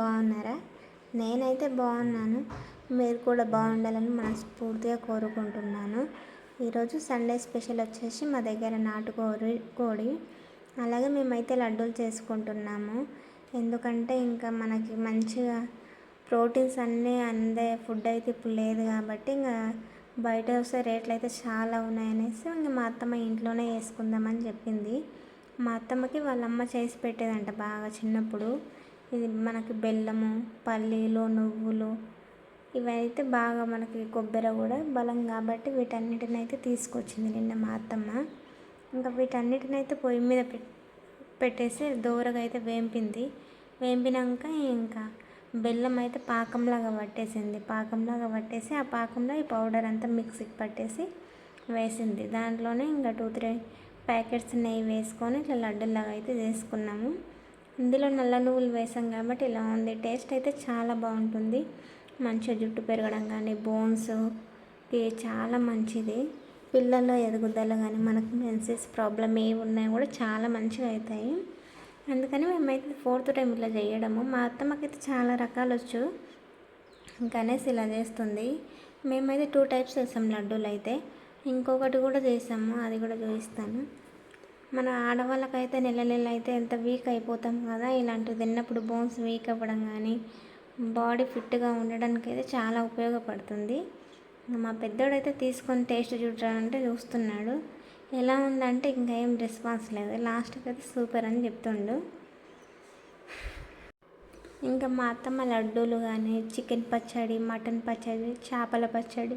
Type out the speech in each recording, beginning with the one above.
బాగున్నారా? నేనైతే బాగున్నాను. మీరు కూడా బాగుండాలని మనస్ఫూర్తిగా కోరుకుంటున్నాను. ఈరోజు సండే స్పెషల్ వచ్చేసి మా దగ్గర నాటుకోడి కోడి. అలాగే మేమైతే లడ్డూలు చేసుకుంటున్నాము. ఎందుకంటే ఇంకా మనకి మంచిగా ప్రోటీన్స్ అన్నీ అందే ఫుడ్ అయితే ఇప్పుడు లేదు కాబట్టి ఇంకా బయట వస్తే రేట్లు అయితే చాలా ఉన్నాయనేసి ఇంక మా అత్తమ్మ ఇంట్లోనే వేసుకుందామని చెప్పింది. మా అత్తమ్మకి వాళ్ళ అమ్మ చేసి పెట్టేదంట బాగా చిన్నప్పుడు. ఇది మనకి బెల్లము పల్లీలు నువ్వులు ఇవైతే బాగా మనకి కొబ్బరి కూడా బలం కాబట్టి వీటన్నిటిని అయితే తీసుకొచ్చింది నిన్న మా అత్తమ్మ. ఇంకా వీటన్నిటిని అయితే పొయ్యి మీద పెట్టేసి దూరగా అయితే వేంపింది. వేంపినాక ఇంకా బెల్లం అయితే పాకంలాగా పట్టేసింది. పాకంలాగా పట్టేసి ఆ పాకంలో ఈ పౌడర్ అంతా మిక్సీకి పట్టేసి వేసింది. దాంట్లోనే ఇంకా టూ త్రీ ప్యాకెట్స్ నెయ్యి వేసుకొని ఇట్లా లడ్డూలాగా అయితే చేసుకున్నాము. ఇందులో నల్ల నువ్వులు వేసాం కాబట్టి ఇలా ఉంది. టేస్ట్ అయితే చాలా బాగుంటుంది. మంచిగా జుట్టు పెరగడం కానీ బోన్స్కి చాలా మంచిది. పిల్లల్లో ఎదుగుదల కానీ మనకు మెన్సెస్ ప్రాబ్లం ఏవి ఉన్నాయో కూడా చాలా మంచిగా అవుతాయి. అందుకని మేమైతే ఫోర్త్ టైం ఇలా చేయడము. మా అత్తమ్మకైతే చాలా రకాలు వచ్చు. గణేష్ ఇలా చేస్తుంది. మేమైతే టూ టైప్స్ చేసాం లడ్డూలు అయితే. ఇంకొకటి కూడా చేసాము. అది కూడా చూపిస్తాను మన ఆడవాళ్ళకైతే నెల నెల అయితే ఎంత వీక్ అయిపోతాం కదా ఇలాంటివి తిన్నప్పుడు బోన్స్ వీక్ అవ్వడం కానీ బాడీ ఫిట్గా ఉండడానికి అయితే చాలా ఉపయోగపడుతుంది. మా పెద్దోడైతే తీసుకొని టేస్ట్ చూడాలంటే చూస్తున్నాడు. ఎలా ఉందంటే ఇంకా ఏం రెస్పాన్స్ లేదు లాస్ట్కి అయితే సూపర్ అని చెప్తుండు. ఇంకా మా అత్తమ్మ లడ్డూలు కానీ చికెన్ పచ్చడి మటన్ పచ్చడి చేపల పచ్చడి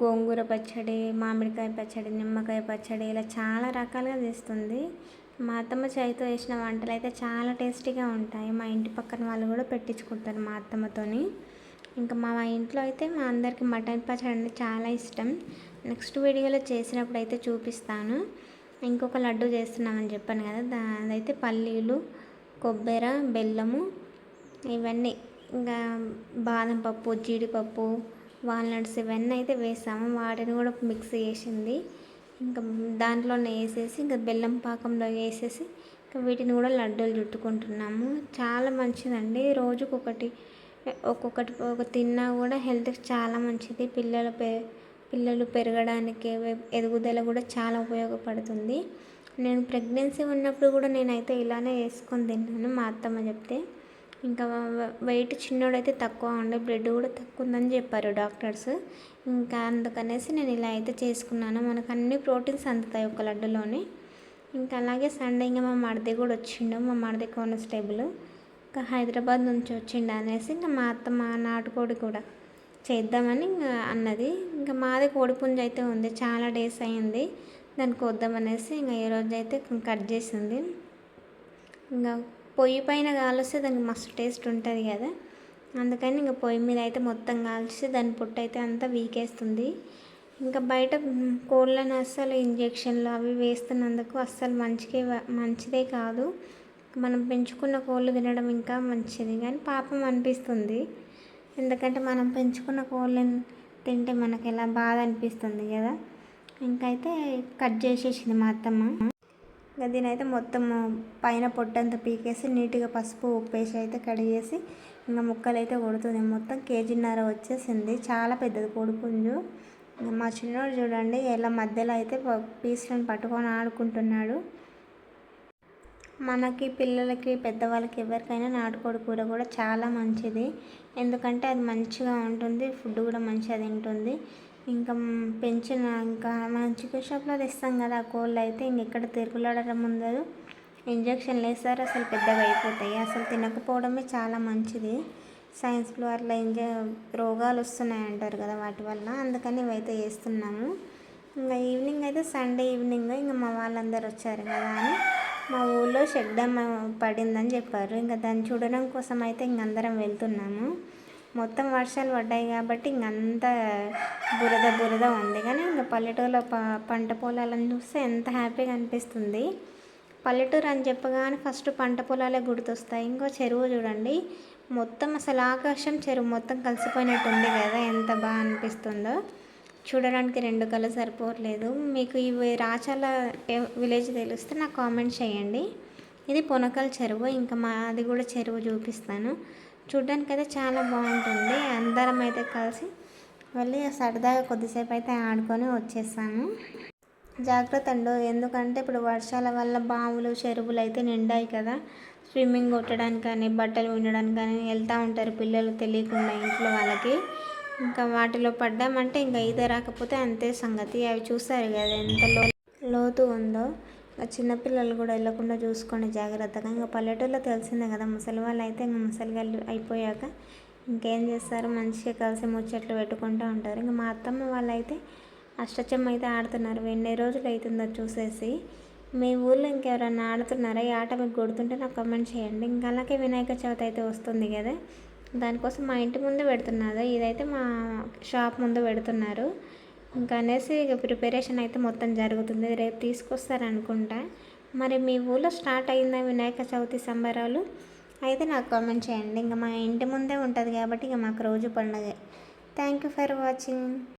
గోంగూర పచ్చడి మామిడికాయ పచ్చడి నిమ్మకాయ పచ్చడి ఇలా చాలా రకాలుగా చేస్తుంది. మా అత్తమ్మ చేతితో వేసిన వంటలు అయితే చాలా టేస్టీగా ఉంటాయి. మా ఇంటి పక్కన వాళ్ళు కూడా పెట్టించుకుంటారు మా అత్తమ్మతోని. ఇంకా మా ఇంట్లో అయితే మా అందరికీ మటన్ పచ్చడి అంటే చాలా ఇష్టం. నెక్స్ట్ వీడియోలో చేసినప్పుడు అయితే చూపిస్తాను. ఇంకొక లడ్డు చేస్తున్నామని చెప్పాను కదా అదైతే పల్లీలు కొబ్బరి బెల్లము ఇవన్నీ. ఇంకా బాదం పప్పు జీడిపప్పు వాల్నట్స్ ఇవన్నీ అయితే వేసాము. వాటిని కూడా మిక్స్ చేసింది. ఇంకా దాంట్లోనే వేసేసి ఇంకా బెల్లం పాకంలో వేసేసి ఇంకా వీటిని కూడా లడ్డూలు చుట్టుకుంటున్నాము. చాలా మంచిదండి. రోజుకొకటి ఒక్కొక్కటి ఒక తిన్నా కూడా హెల్త్కి చాలా మంచిది. పిల్లల పె పిల్లలు పెరగడానికి ఎదుగుదల కూడా చాలా ఉపయోగపడుతుంది. నేను ప్రెగ్నెన్సీ ఉన్నప్పుడు కూడా నేనైతే ఇలానే వేసుకొని తిన్నాను. మా అత్తమ్మ చెప్తే ఇంకా వెయిట్ చిన్నోడైతే తక్కువ ఉండే బ్లడ్ కూడా తక్కువ ఉందని చెప్పారు డాక్టర్స్. ఇంకా అందుకనేసి నేను ఇలా అయితే చేసుకున్నాను. మనకు అన్ని ప్రోటీన్స్ అందుతాయి ఒక లడ్డులోని. ఇంకా అలాగే సండే ఇంకా మా మరిది కూడా వచ్చిండు మా మరిది కానిస్టేబుల్ ఇంకా హైదరాబాద్ నుంచి వచ్చిండు అనేసి ఇంకా మా అత్త మా నాటుకోడి కూడా చేద్దామని ఇంకా అన్నది. ఇంకా మాది కోడిపుంజ అయితే ఉంది చాలా డేస్ అయింది. దానికి వద్దామనేసి ఇంకా ఈరోజు అయితే కట్ చేసింది. ఇంకా పొయ్యి పైన కాలుస్తే దానికి మస్తు టేస్ట్ ఉంటుంది కదా. అందుకని ఇంకా పొయ్యి మీద అయితే మొత్తం కాల్చి దాని పొట్టు అయితే అంతా వీకేస్తుంది. ఇంకా బయట కోళ్ళని అస్సలు ఇంజెక్షన్లు అవి వేస్తున్నందుకు అస్సలు మంచికే మంచిదే కాదు. మనం పెంచుకున్న కోళ్ళు తినడం ఇంకా మంచిది కానీ పాపం అనిపిస్తుంది. ఎందుకంటే మనం పెంచుకున్న కోళ్ళని తింటే మనకి ఎలా బాధ అనిపిస్తుంది కదా. ఇంకైతే కట్ చేసేసింది మా అత్తమ్మ. ఇంకా దీని అయితే మొత్తం పైన పొట్టంతా పీకేసి నీట్గా పసుపు ఉప్పేసి అయితే కడిగేసి ఇంకా ముక్కలు అయితే కొడుతుంది. మొత్తం కేజీన్నర వచ్చేసింది. చాలా పెద్దది కోడిపుంజు మా చిన్నోడు చూడండి ఎలా మధ్యలో అయితే పీసులను పట్టుకొని ఆడుకుంటున్నాడు. మనకి పిల్లలకి పెద్దవాళ్ళకి ఎవరికైనా నాటుకోడి కూర కూడా చాలా మంచిది. ఎందుకంటే అది మంచిగా ఉంటుంది ఫుడ్ కూడా మంచిగా తింటుంది. ఇంకా పెంచిన ఇంకా మనం చికెన్ షాప్లో తెస్తాం కదా ఆ కోళ్ళు అయితే ఇంకెక్కడ తిరుగులాడడం ఉండదు. ఇంజక్షన్లు వేస్తారు అసలు పెద్దగా అయిపోతాయి. అసలు తినకపోవడమే చాలా మంచిది. సైన్స్లో అట్లా ఇంజ రోగాలు వస్తున్నాయి అంటారు కదా వాటి వల్ల. అందుకని ఇవైతే వేస్తున్నాము ఇంకా ఈవినింగ్ అయితే సండే ఈవినింగ్ ఇంకా మా వాళ్ళందరూ వచ్చారు కదా అని మా ఊళ్ళో షెడ్ పడిందని చెప్పారు. ఇంకా దాన్ని చూడడం కోసం అయితే ఇంక అందరం వెళ్తున్నాము. మొత్తం వర్షాలు పడ్డాయి కాబట్టి ఇంకంతా బురద బురద ఉంది. కానీ ఇంకా పల్లెటూరులో ప పంట పొలాలను చూస్తే ఎంత హ్యాపీగా అనిపిస్తుంది. పల్లెటూరు అని చెప్పగానే ఫస్ట్ పంట పొలాలే గుర్తొస్తాయి. ఇంకో చెరువు చూడండి. మొత్తం అసలు ఆకాశం చెరువు మొత్తం కలిసిపోయినట్టు ఉంది కదా ఎంత బాగా అనిపిస్తుందో. చూడడానికి రెండు కళ్ళు సరిపోవట్లేదు. మీకు ఇవి రాచాల విలేజ్ తెలిస్తే నాకు కామెంట్ చేయండి. ఇది పొనకల్ చెరువు. ఇంకా మాది కూడా చెరువు చూపిస్తాను. చూడ్డానికి అయితే చాలా బాగుంటుంది. అందరం అయితే కలిసి వెళ్ళి సరదాగా కొద్దిసేపు అయితే ఆడుకొని వచ్చేసాము. జాగ్రత్త అండు. ఎందుకంటే ఇప్పుడు వర్షాల వల్ల బావులు చెరువులు అయితే నిండాయి కదా. స్విమ్మింగ్ కొట్టడానికి కానీ బట్టలు ఉండడానికి కానీ వెళ్తూ ఉంటారు పిల్లలు తెలియకుండా ఇంట్లో వాళ్ళకి. ఇంకా వాటిలో పడ్డామంటే ఇంకా ఈత రాకపోతే అంతే సంగతి. అవి చూస్తారు కదా ఎంత లోతు ఉందో. చిన్నపిల్లలు కూడా వెళ్ళకుండా చూసుకోండి జాగ్రత్తగా. ఇంకా పల్లెటూరులో తెలిసిందే కదా ముసలి వాళ్ళు అయితే ఇంకా ముసలిగాళ్ళు అయిపోయాక ఇంకేం చేస్తారు? మంచిగా కలిసి ముచ్చట్లు పెట్టుకుంటూ ఉంటారు. ఇంకా మా అత్తమ్మ వాళ్ళు అయితే అష్టచమ్మ అయితే ఆడుతున్నారు. ఎన్ని రోజులు అవుతుందో చూసేసి. మీ ఊళ్ళో ఇంకెవరన్నా ఆడుతున్నారా? ఈ ఆట మీకు గుర్తుంటే నాకు కమెంట్ చేయండి. ఇంకా అలాగే వినాయక చవితి అయితే వస్తుంది కదా దానికోసం మా ఇంటి ముందు పెడుతున్నారు. ఇదైతే మా షాప్ ముందు పెడుతున్నారు. ఇంకా అనేసి ఇక ప్రిపరేషన్ అయితే మొత్తం జరుగుతుంది. రేపు తీసుకొస్తారనుకుంటా. మరి మీ ఊళ్ళో స్టార్ట్ అయిందా వినాయక చవితి సంబరాలు? అయితే నాకు కామెంట్ చేయండి. ఇంకా మా ఇంటి ముందే ఉంటుంది కాబట్టి ఇక మాకు రోజు పండుగ. Thank you for watching